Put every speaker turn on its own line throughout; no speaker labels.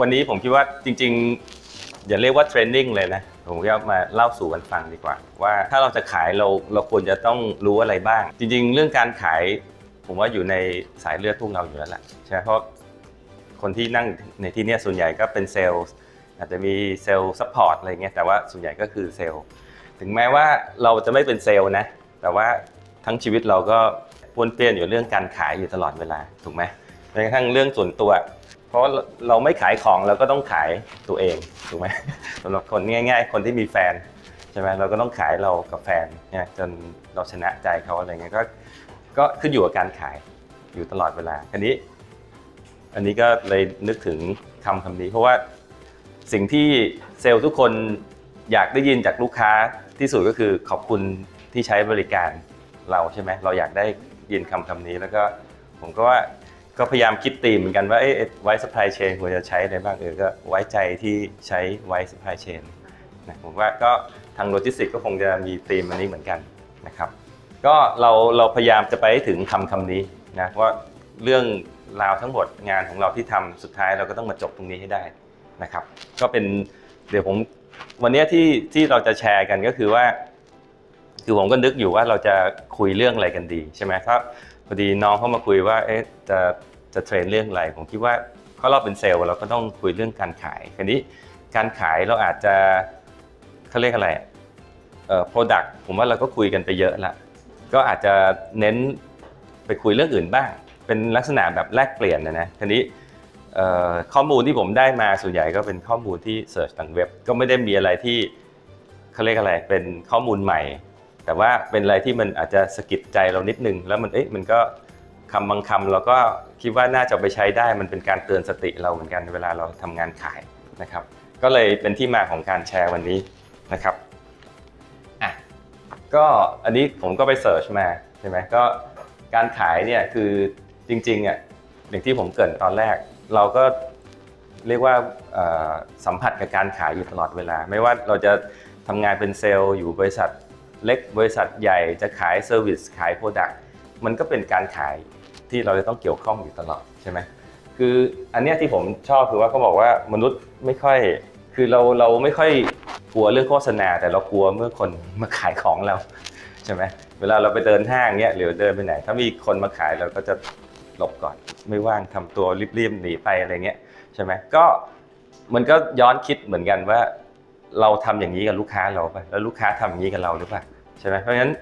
วันนี้ผมคิดว่าจริงๆอย่าเรียกว่าเทรนนิ่งเลยนะผมก็มาเล่าสู่กันฟังดีกว่า ว่าถ้าเราจะขายเราเราควรจะต้องรู้อะไรบ้าง จริง ๆ เรื่องการขาย ผมว่าอยู่ในสายเลือดพวกเราอยู่แล้วแหละใช่ไหมเพราะคนที่นั่งในที่นี้ส่วนใหญ่ก็เป็นเซลล์อาจจะมีเซลล์ซัพพอร์ตอะไรเงี้ยแต่ว่าส่วนใหญ่ก็คือเซลล์ถึงแม้ว่าเราจะไม่เป็นเซลล์นะ แต่ว่าทั้งชีวิตเราก็วนเปี้ยนอยู่เรื่องการขายอยู่ตลอดเวลาถูกไหมแม้กระทั่งเรื่องส่วนตัว เพราะเราไม่ขายของเราก็ต้องขายตัวเองถูกไหมสำหรับคนง่าย ๆ คนที่มีแฟนใช่ไหมเราก็ต้องขายเรากับแฟนเนี่ยจนเราชนะใจเขาอะไรเงี้ยก็ก็ขึ้นอยู่กับการขายอยู่ตลอดเวลาอันนี้ อันนี้ก็เลยนึกถึงคำคำนี้ เพราะว่าสิ่งที่เซลล์ทุกคนอยากได้ยินจากลูกค้าที่สุดก็คือขอบคุณที่ใช้บริการเราใช่ไหมเราอยากได้ยินคำคำนี้แล้วก็ผมก็ว่า ก็พยายามคิดตีมเหมือนกันว่าเอ๊ะไว้ supply chain ควรจะใช้อะไรบ้างเออก็ไว้ใจที่ใช้ไว้ supply chain นะผมว่าก็ทางโลจิสติกก็คงจะมีธีมอันนี้เหมือนกันนะครับก็เราเราพยายามจะไปถึงคำคำนี้นะว่าเรื่องราวทั้งหมดงานของเราที่ทำสุดท้ายเราก็ต้องมาจบตรงนี้ให้ได้นะครับ ก็เป็นเดี๋ยวผมวันนี้ที่ที่เราจะแชร์กันก็คือว่า คือผมก็นึกอยู่ว่าเราจะคุยเรื่องอะไรกันดีใช่ไหมครับ พอดีน้องเข้ามาคุยว่าเอ๊ะจะจะเทรนเรื่องอะไรผมคิดว่าเพราะเราเป็นเซลล์เราก็ต้องคุยเรื่องการขายคราวนี้การขายเราอาจจะเขาเรียกอะไรเอ่อ product ผมว่าเราก็คุยกันไปเยอะละก็อาจจะเน้นไปคุยเรื่องอื่นบ้าง เป็นลักษณะแบบแลกเปลี่ยนนะนะทีนี้เอ่อข้อมูลที่ผมได้มาส่วนใหญ่ก็เป็นข้อมูลที่เสิร์ชทางเว็บ ก็ไม่ได้มีอะไรที่เขาเรียกอะไรเป็นข้อมูลใหม่ แต่ว่าเป็นอะไรที่มันอาจจะสะกิดใจเรานิดนึง แล้วมันเอ๊ะมันก็คำบางคำเราก็คิดว่าน่าจะเอาไปใช้ได้มันเป็นการเตือนสติเราเหมือนกันเวลาเราทำงานขายนะครับ ก็เลยเป็นที่มาของการแชร์วันนี้นะครับอะก็อันนี้ผมก็ไปเสิร์ชมาใช่ไหมก็การขายเนี่ยคือจริงๆอะอย่างที่ผมเกรินตอนแรก เราก็เรียกว่าเอ่อสัมผัสกับการขายอยู่ตลอดเวลา ไม่ว่าเราจะทำงานเป็นเซลล์อยู่บริษัท เล็กบริษัทใหญ่จะขายเซอร์วิสขายโปรดักต์มันก็เป็นการขายที่เราจะต้องเกี่ยวข้องอยู่ตลอดใช่ไหมคืออันเนี้ยที่ผมชอบคือว่าเขาบอกว่ามนุษย์ไม่ค่อย คือเราเราไม่ค่อยกลัวเรื่องโฆษณา แต่เรากลัวเมื่อคนมาขายของเราใช่ไหมเวลาเราไปเดินห้างเนี้ยหรือเดินไปไหน ถ้ามีคนมาขายเราก็จะหลบก่อน ไม่ว่างทำตัวรีบๆหนีไปอะไรเงี้ยใช่ไหมก็มันก็ย้อนคิดเหมือนกันว่า เราทำอย่างนี้กับลูกค้าเราป่ะแล้วลูกค้าทำอย่างนี้กับเราหรือเปล่าใช่ไหมเพราะฉะนั้น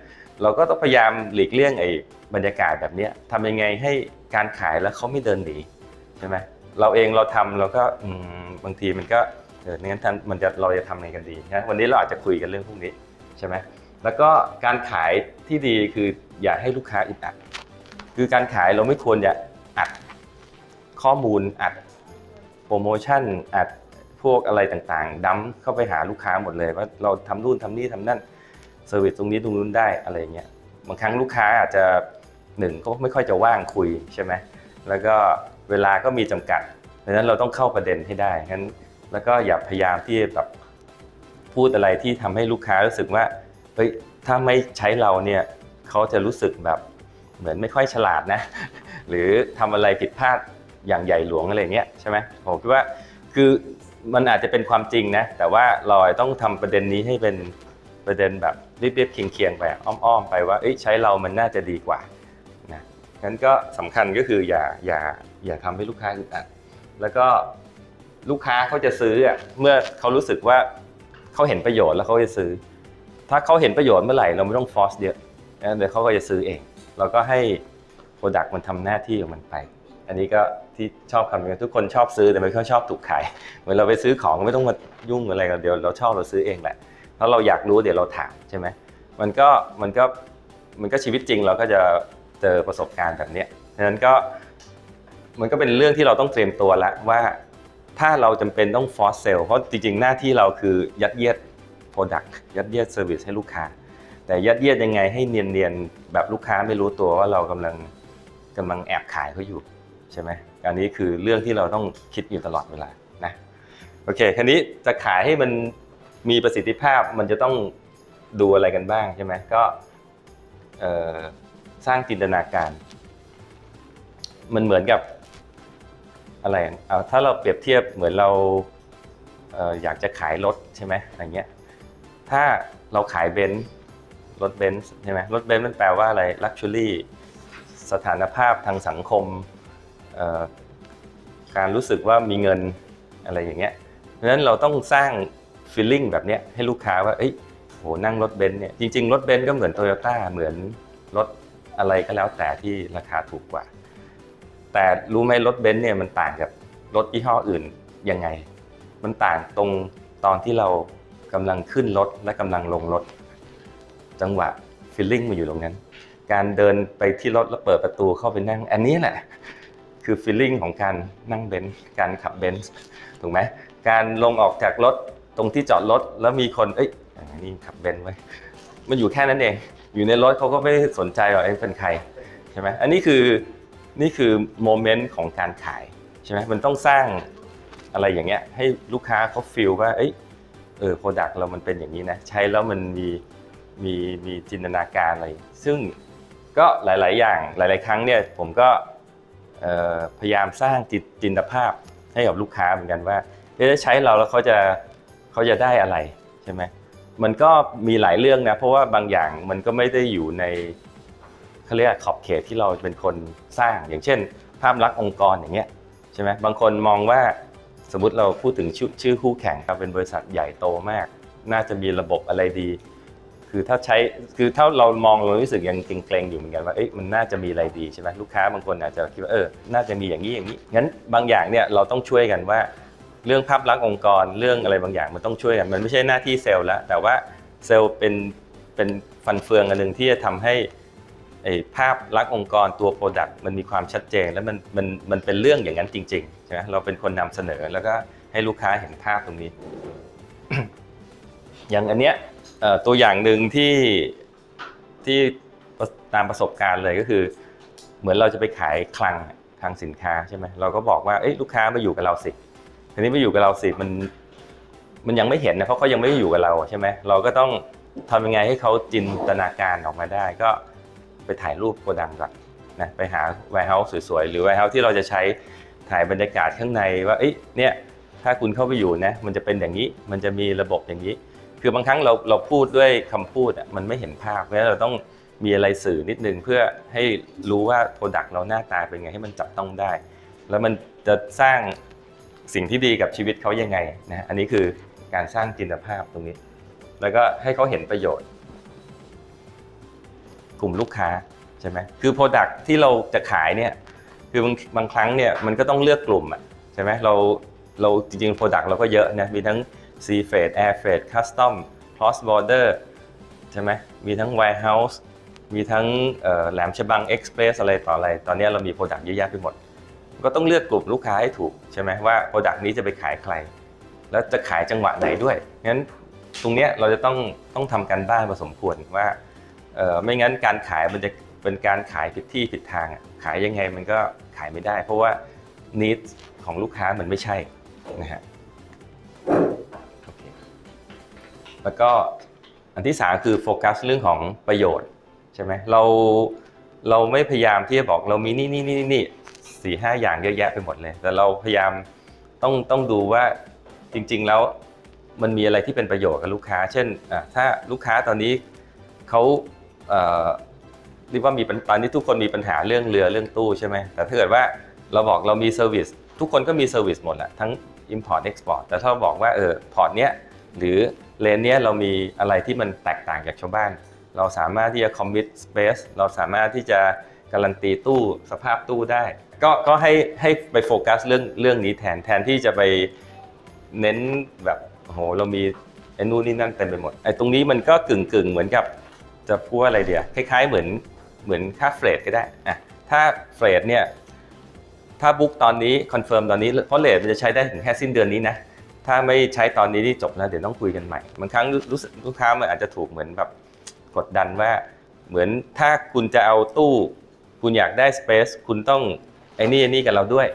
เราก็ต้องพยายามหลีกเลี่ยงไอ้บรรยากาศแบบนี้ยทำยังไงให้การขายแล้วเขาไม่เดินหนีใช่ไหมเราเองเราทำเราก็บางทีมันก็เอองั้นท่านมันจะเราจะทำยังไงกันดีนะวันนี้เราอาจจะคุยกันเรื่องพวกนี้ใช่ไหมแล้วก็การขายที่ดีคืออย่าให้ลูกค้าอึดอัด คือการขายเราไม่ควรจะอัดข้อมูลอัดโปรโมชั่นอัด วกอะไรต่างๆดั้มเข้าไปหาลูกค้าหมดเลยว่าเราทำนู่นทำนี่ทำนั่นเซอร์วิสตรงนี้ตรงนู้นได้อะไรเงี้ยบางครั้งลูกค้าอาจจะหนึ่งก็ไม่ค่อยจะว่างคุยใช่ไหมแล้วก็เวลาก็มีจำกัดดังนั้นเราต้องเข้าประเด็นให้ได้งั้นแล้วก็อย่าพยายามที่แบบพูดอะไรที่ทำให้ลูกค้ารู้สึกว่าเฮ้ยถ้าไม่ใช้เราเนี่ยเขาจะรู้สึกแบบเหมือนไม่ค่อยฉลาดนะ หรือทำอะไรผิดพลาดอย่างใหญ่หลวงอะไรเงี้ยใช่ไหมผมคิดว่าคือ มันอาจจะเป็นความจริงนะ แต่ว่าเราต้องทำประเด็นนี้ให้เป็นประเด็นแบบเรียบๆเคียงๆไปอ้อมๆไปว่าใช้เรามันน่าจะดีกว่านะงั้นก็สำคัญก็คืออย่าอย่าอย่าทำให้ลูกค้าอึดอัดแล้วก็ลูกค้าเขาจะซื้ออะเมื่อเขารู้สึกว่าเขาเห็นประโยชน์แล้วเขาจะซื้อ ถ้าเขาเห็นประโยชน์เมื่อไหร่เราไม่ต้องฟอสเยอะนะเดี๋ยวเขาก็จะซื้อเอง เราก็ให้โปรดักต์มันทำหน้าที่ของมันไป อันนี้ก็ที่ชอบคำนี้ทุกคนชอบซื้อแต่ไม่ค่อยชอบถูกขายเหมือนเราไปซื้อของไม่ต้องมายุ่งอะไรกันเดี๋ยวเราชอบเราซื้อเองแหละถ้าเราอยากรู้เดี๋ยวเราถามใช่ไหมมันก็มันก็มันก็ชีวิตจริงเราก็จะเจอประสบการณ์แบบนี้ดังนั้นก็มันก็เป็นเรื่องที่เราต้องเตรียมตัวล้วว่าถ้าเราจำเป็นต้องฟอสเซลเพราะจริงๆ หน้าที่เราคือยัดเยียด Product ยัดเยียด Service ให้ลูกค้า แต่ยัดเยียดยังไงให้เนียนๆ แบบลูกค้าไม่รู้ตัวว่าเรากำลังกำลังแอบขายเขาอยู่ ใช่ไหมอันนี้คือเรื่องที่เราต้องคิดอยู่ตลอดเวลานะโอเคคันนี้จะขายให้มันมีประสิทธิภาพมันจะต้องดูอะไรกันบ้างใช่ไหมก็สร้างจินตนาการ มันเหมือนกับอะไรเอาถ้าเราเปรียบเทียบเหมือนเราเอออยากจะขายรถใช่ไหมอะไรเงี้ยถ้าเราขายเบนซ์รถเบนซ์ใช่ไหมรถเบนซ์มันแปลว่าอะไรลักชัวรี่สถานภาพทางสังคม การรู้สึกว่ามีเงินอะไรอย่างเงี้ยเพราะฉะนั้นเราต้องสร้าง feeling แบบเนี้ยให้ลูกค้าว่าเอ้ยโหนั่งรถเบนซ์เนี่ยจริงๆ รถเบนซ์ก็เหมือนโตโยต้าเหมือนรถอะไรก็แล้วแต่ที่ราคาถูกกว่า แต่รู้ไหมรถเบนซ์เนี่ยมันต่างกับรถยี่ห้ออื่นยังไง มันต่างตรงตอนที่เรากำลังขึ้นรถและกำลังลงรถ จังหวะฟีลลิ่งมันอยู่ตรงนั้น การเดินไปที่รถแล้วเปิดประตูเข้าไปนั่ง อันนี้แหละ คือฟีลลิ่งของการนั่งเบนซ์การขับเบนซ์ถูกไหมการลงออกจากรถตรงที่จอดรถแล้วมีคนเอ้ยนนี้ขับเบนซ์ไว้มันอยู่แค่นั้นเอง อยู่ในรถเขาก็ไม่สนใจหรอกเอ้เป็นใครใช่ไหมอันนี้คือนี่คือโมเมนต์ของการขายใช่ไหมมันต้องสร้างอะไรอย่างเงี้ยให้ลูกค้าเขาฟีลว่าเอ้ยเออโปรดักต์เรามันเป็นอย่างนี้นะใช้แล้วมันมีมีมีจินตนาการอะไร ซึ่งก็หลาย ๆ อย่างหลาย ๆ ครั้งเนี่ยผมก็ พยายามสร้างจิตจินตภาพให้กับลูกค้าเหมือนกันว่าเอ๊ะใช้เราแล้วเขาจะเขาจะได้อะไรใช่ไหมมันก็มีหลายเรื่องนะเพราะว่าบางอย่างมันก็ไม่ได้อยู่ในเขาเรียกขอบเขตที่เราเป็นคนสร้าง อย่างเช่น ภาพลักษณ์องค์กรอย่างเงี้ยใช่ไหมบางคนมองว่าสมมติเราพูดถึงชื่อชื่อคู่แข่งครับเป็นบริษัทใหญ่โตมาก น่าจะมีระบบอะไรดี คือถ้าใช้คือถ้าเรามองเรารู้สึกยังเกรงๆอยู่เหมือนกันว่าเอ๊ะมันน่าจะมีอะไรดีใช่ไหมลูกค้าบางคนอาจจะคิดว่าเออน่าจะมีอย่างนี้อย่างนี้งั้นบางอย่างเนี่ยเราต้องช่วยกันว่า เรื่องภาพลักษณ์องค์กรเรื่องอะไรบางอย่างมันต้องช่วยกันมันไม่ใช่หน้าที่เซลล์แล้วแต่ว่าเซลล์เป็นเป็นฟันเฟืองอันหนึ่งที่จะทำให้ภาพลักษณ์องค์กรตัว Product มันมีความชัดเจน แล้วมันมันมันเป็นเรื่องอย่างนั้นจริงๆใช่ไหมเราเป็นคนนำเสนอแล้วก็ให้ลูกค้าเห็นภาพตรงนี้ อย่างอันเนี้ย ตัวอย่างหนึ่งที่ที่ตามประสบการณ์เลยก็คือ เหมือนเราจะไปขายคลังทางสินค้าใช่ไหมเราก็บอกว่าเอ้ลูกค้ามาอยู่กับเราสิทีนี้มาอยู่กับเราสิมันมันยังไม่เห็นนะเพราะเขายังไม่ได้อยู่กับเราใช่ไหมเราก็ต้องทำยังไงให้เขาจินตนาการออกมาได้ ก็ไปถ่ายรูปโกดังก่อนนะไปหา warehouse สวยๆหรือ warehouse ที่เราจะใช้ถ่ายบรรยากาศข้างในว่าเอ้ยเนี่ยถ้าคุณเข้าไปอยู่นะมันจะเป็นอย่างนี้ มันจะมีระบบอย่างนี้ คือบางครั้งเราเราพูดด้วยคำพูดอะมันไม่เห็นภาพเพราะฉะนั้นเราต้องมีอะไรสื่อนิดนึงเพื่อให้รู้ว่า Product เราหน้าตาเป็นไงให้มันจับต้องได้ แล้วมันจะสร้างสิ่งที่ดีกับชีวิตเขายังไงนะอันนี้คือการสร้างจินตภาพตรงนี้ แล้วก็ให้เขาเห็นประโยชน์ กลุ่มลูกค้าใช่ไหมคือ Product ที่เราจะขายเนี่ยคือบางบางครั้งเนี่ยมันก็ต้องเลือกกลุ่มอะใช่ไหมเราเราจริงๆ Product เราก็เยอะนะมีทั้ง Sea Freight Air Freight Custom Cross Border ใช่ไหมมีทั้ง Warehouse มีทั้งแหลมฉบัง Express อะไรต่ออะไร ตอนนี้เรามี Product เยอะแยะไปหมด ก็ต้องเลือกกลุ่มลูกค้าให้ถูกใช่ไหมว่า Product นี้จะไปขายใคร แล้วจะขายจังหวะไหนด้วยงั้นตรงเนี้ยเราจะต้องต้องทำกันบ้านพอสมควรว่าไม่งั้นการขายมันจะเป็นการขายผิดที่ผิดทางขายยังไงมันก็ขายไม่ได้ เพราะว่า need ของลูกค้ามันไม่ใช่นะฮะ แล้วก็อันที่สามคือโฟกัสเรื่องของประโยชน์ใช่ไหมเราเราไม่พยายามที่จะบอกเรามีนี่นี่นี่นี่สี่ห้าอย่างเยอะแยะไปหมดเลย แต่เราพยายามต้องต้องดูว่าจริง ๆ แล้วมันมีอะไรที่เป็นประโยชน์กับลูกค้า เช่นถ้าลูกค้าตอนนี้เขาเรียกว่ามีตอนนี้ทุกคนมีปัญหาเรื่องเรือเรื่องตู้ใช่ไหมแต่ถ้าเกิดว่าเราบอกเรามีเซอร์วิสทุกคนก็มีเซอร์วิสหมดแหละทั้ง Import Export แต่ถ้าเราบอกว่าเออพอร์ตเนี้ย หรือเลนเนี้ยเรามีอะไรที่มันแตกต่างจากชาวบ้าน เราสามารถที่จะ commit space เราสามารถที่จะการันตีตู้สภาพตู้ได้ ก็ก็ให้ให้ไปโฟกัสเรื่องเรื่องนี้แทนแทนที่จะไปเน้นแบบโอ้โหเรามีไอ้นู่นนี่นั่นเต็มไปหมดไอ้ตรงนี้มันก็กึ่งกึ่งเหมือนกับจะพูดว่าอะไรเดียวคล้ายๆเหมือนเหมือนค่าเฟรดก็ได้อะถ้าเฟรดเนี่ยถ้าบุ๊กตอนนี้คอนเฟิร์มตอนนี้เพราะเลทมันจะใช้ได้ถึงแค่สิ้นเดือนนี้นะ ถ้าไม่ใช้ตอนนี้นี่จบแล้วเดี๋ยวต้องคุยกันใหม่บางครั้งรู้สึกลูกค้ามันอาจจะถูกเหมือนแบบกดดันว่า เหมือนถ้าคุณจะเอาตู้ คุณอยากได้สเปซคุณต้องไอ้นี่ไอ้นี่กับเราด้วย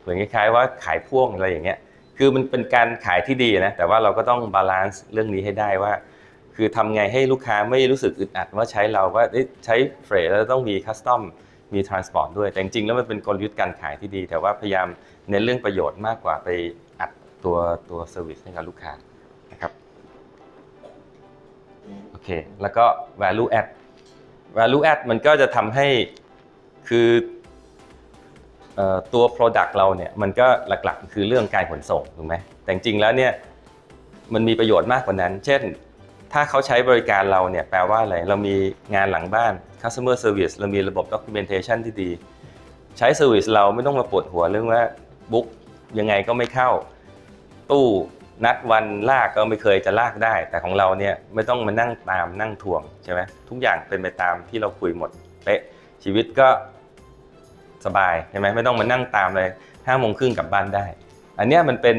เหมือนคล้ายๆว่าขายพ่วงอะไรอย่างเงี้ยคือมันเป็นการขายที่ดีนะแต่ว่าเราก็ต้องบาลานซ์เรื่องนี้ให้ได้ว่า คือทำไงให้ลูกค้าไม่รู้สึกอึดอัดว่าใช้เราว่าใช้เฟรแล้วต้องมีคัสตอมมีทรานสปอร์ตด้วยแต่จริงๆแล้วมันเป็นกลยุทธ์การขายที่ดี แต่ว่าพยายามเน้นเรื่องประโยชน์มากกว่าไป ตัวตัวเซอร์วิสให้กับลูกค้านะครับโอเคแล้วก็ value add value add มันก็จะทำให้คืออตัว product เราเนี่ยมันก็หลักๆ คือเรื่องการขนส่งถูกไหมแต่จริงแล้วเนี่ยมันมีประโยชน์มากกว่านั้น เช่น ถ้าเขาใช้บริการเราเนี่ยแปลว่าอะไร เรามีงานหลังบ้าน customer service เรามีระบบ documentation ที่ดี ใช้ service เราไม่ต้องมาปวดหัวเรื่องว่าบุ๊กยังไงก็ไม่เข้า ตู้นัดวันลากก็ไม่เคยจะลากได้ แต่ของเราเนี่ยไม่ต้องมานั่งตามนั่งทวงใช่ไหมทุกอย่างเป็นไปตามที่เราคุยหมดเป๊ะชีวิตก็สบายใช่ไหมไม่ต้องมานั่งตามเลยห้าโมงครึ่งกลับบ้านได้ อันเนี้ยมันเป็น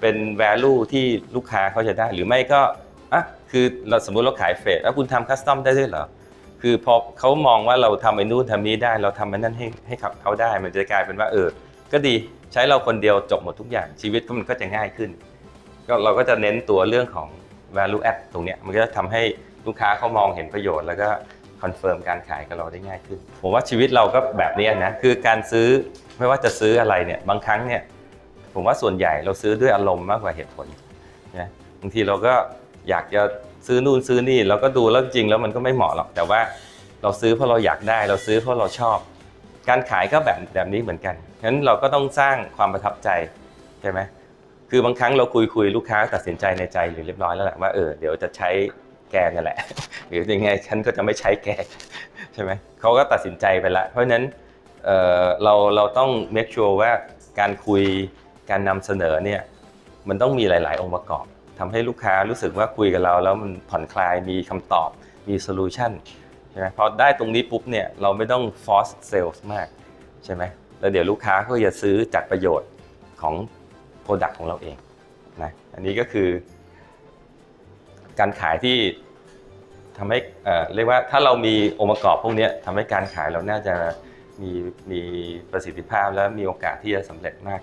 เป็น value ที่ลูกค้าเขาจะได้หรือไม่ก็อะคือเราสมมุติเราขายเฟรดแล้วคุณทำคัสตอมได้ด้วยเหรอคือพอเขามองว่าเราทำไอ้นู่นทำนี้ได้ เราทำไอ้นั่นให้ให้เขาได้ มันจะกลายเป็นว่าเออ ก็ดีใช้เราคนเดียวจบหมดทุกอย่างชีวิตก็มันก็จะง่ายขึ้น ก็เราก็จะเน้นตัวเรื่องของ value add ตรงเนี้ยมันก็จะทำให้ลูกค้าเขามองเห็นประโยชน์แล้วก็คอนเฟิร์มการขายกับเราได้ง่ายขึ้น ผมว่าชีวิตเราก็แบบนี้นะคือการซื้อไม่ว่าจะซื้ออะไรเนี่ยบางครั้งเนี่ยผมว่าส่วนใหญ่เราซื้อด้วยอารมณ์มากกว่าเหตุผลนะบางทีเราก็อยากจะซื้อนู่นซื้อนี่เราก็ดูแล้วจริงแล้วมันก็ไม่เหมาะหรอก แต่ว่าเราซื้อเพราะเราอยากได้ เราซื้อเพราะเราชอบ การขายก็แบบแบบนี้เหมือนกัน ฉะนั้นเราก็ต้องสร้างความประทับใจใช่ไหมคือบางครั้งเราคุยคุยลูกค้าตัดสินใจในใจอยู่เรียบร้อยแล้วแหละว่าเออเดี๋ยวจะใช้แกนั่นแหละ หรือยังไงฉันก็จะไม่ใช้แกใช่ไหมเขาก็ตัดสินใจไปล้วเพราะฉะนั้นเเราเราต้อง make sure ว่าการคุยการนำเสนอเนี่ยมันต้องมีหลาย ๆ องค์ประกอบทำให้ลูกค้ารู้สึกว่าคุยกับเราแล้วมันผ่อนคลายมีคำตอบมีโซลูชันใช่ไหมพอได้ตรงนี้ปุ๊บเนี่ยเราไม่ต้อง force sales มากใช่ไหม แล้วเดี๋ยวลูกค้าก็จะซื้อจากประโยชน์ของโปรดักต์ของเราเองนะอันนี้ก็คือ การขายที่ทำให้เอ่อเรียกว่าถ้าเรามีองค์ประกอบพวกนี้ทำให้การขายเราน่าจะมีมีประสิทธิภาพและมีโอกาสที่จะสำเร็จมาก